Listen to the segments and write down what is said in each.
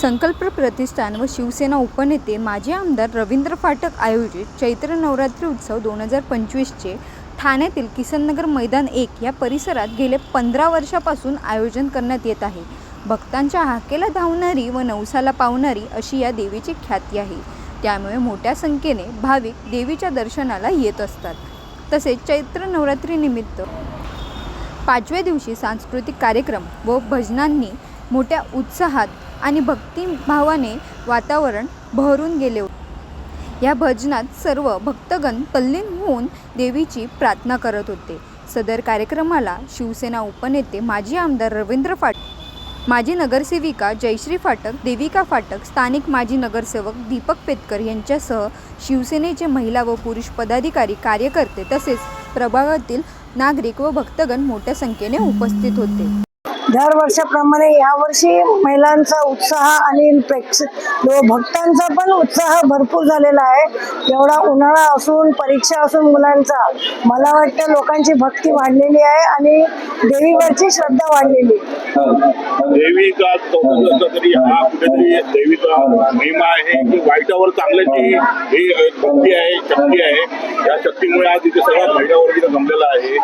संकल्प प्रतिष्ठान व शिवसेना उपनेते माजी आमदार रवींद्र फाटक आयोजित चैत्र नवरात्री उत्सव दोन हजार पंचवीसचे ठाण्यातील किसननगर मैदान एक या परिसरात गेले पंधरा वर्षापासून आयोजन करण्यात येत आहे. भक्तांच्या हाकेला धावणारी व नवसाला पावणारी अशी या देवीची ख्याती आहे. त्यामुळे मोठ्या संख्येने भाविक देवीच्या दर्शनाला येत असतात. तसेच चैत्र नवरात्रीनिमित्त पाचव्या दिवशी सांस्कृतिक कार्यक्रम व भजनांनी मोठ्या उत्साहात आणि भक्तिभावाने वातावरण बहरून गेले होते. या भजनात सर्व भक्तगण तल्लीन होऊन देवीची प्रार्थना करत होते. सदर कार्यक्रमाला शिवसेना उपनेते माजी आमदार रवींद्र फाटक माजी नगरसेविका जयश्री फाटक देविका फाटक स्थानिक माजी नगरसेवक दीपक पेतकर यांच्यासह शिवसेनेचे महिला व पुरुष पदाधिकारी कार्यकर्ते तसेच प्रभागातील नागरिक व भक्तगण मोठ्या संख्येने उपस्थित होते. दरवर्षाप्रमाणे यावर्षी महिलांचा उत्साह आणि प्रेक्ष लो- भक्तांचा पण उत्साह भरपूर झालेला आहे. एवढा उन्हाळा असून परीक्षा असून मुलांचा मला वाटतं लोकांची भक्ती वाढलेली आहे आणि देवीवरची श्रद्धा वाढलेली आहे. देवीचा कौतुक असलं तरी हा कुठेतरी देवीचा महिमा आहे की वाईटावर चांगल्याची ही एक भक्ती आहे शक्ती आहे. या शक्तीमुळे आज इथे सगळा महिला वर्ग इथे जमलेला आहे.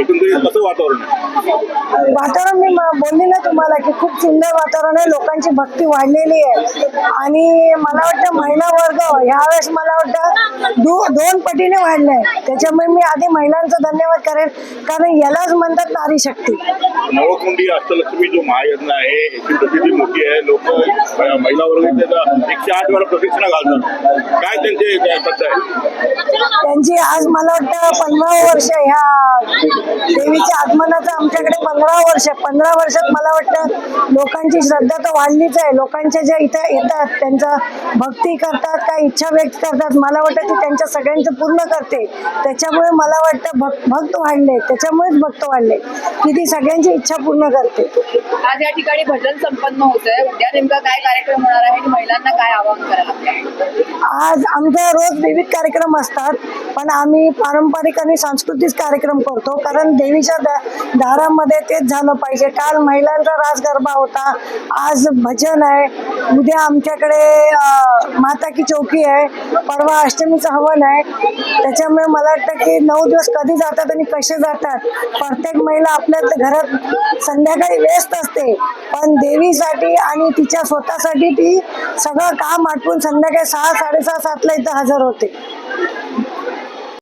एकंदरीत कसं वातावरण आहे. वातावरण मी बोलली ना तुम्हाला की खूप सुंदर वातावरण आहे लोकांची भक्ती वाढलेली आहे. आणि मला वाटतं महिला वर्ग ह्यावेळेस मला वाटतं दो दोन पटीने वाढलाय त्याच्यामुळे मी आधी महिलांचा धन्यवाद करेन कारण यालाच म्हणतात नारी शक्ती. नवकुंडी अष्टलक्ष्मी जो महायज्ञ आहे याची प्रसिद्धी मोठी आहे. लोक महिला वर्ग एकशे आठ वेळा प्रदक्षिणा घालतात. काय त्यांचे आहे त्यांची आज मला वाटतं पंधरा वर्ष ह्या देवीच्या आगमनाचं आमच्याकडे पंधरा वर्ष पंधरा वर्षात मला वाटतं लोकांची श्रद्धा तर वाढलीच आहे. लोकांच्या ज्या इथं येतात त्यांचा भक्ती करतात काय इच्छा व्यक्त करतात मला वाटतं ती त्यांच्या सगळ्यांचं पूर्ण करते. त्याच्यामुळे मला वाटतं भक्त भक्त वाढले त्याच्यामुळेच भक्त वाढले की ती सगळ्यांची इच्छा पूर्ण करते. आज या ठिकाणी भजन संपन्न होत आहे उद्या नेमका काय कार्यक्रम होणार आहे? महिलांना काय आवाहन करायला आज आमच्या रोज विविध कार्यक्रम असतात. पण आम्ही पारंपरिक आणि सांस्कृतिक कार्यक्रम करतो कारण देवीच्या दा- दारामध्ये तेच झालं पाहिजे. काल महिलांचा रास गरबा होता आज भजन आहे. उद्या आमच्याकडे माता की चौकी आहे. परवा अष्टमीचं हवन आहे. त्याच्यामुळे मला वाटतं की नऊ दिवस कधी जातात आणि कसे जातात? प्रत्येक महिला आपल्या घरात संध्याकाळी व्यस्त असते. पण देवीसाठी आणि तिच्या स्वतःसाठी ती सगळं काम आटपून संध्याकाळी सहा साडेसहा सातला इथं हजर होते.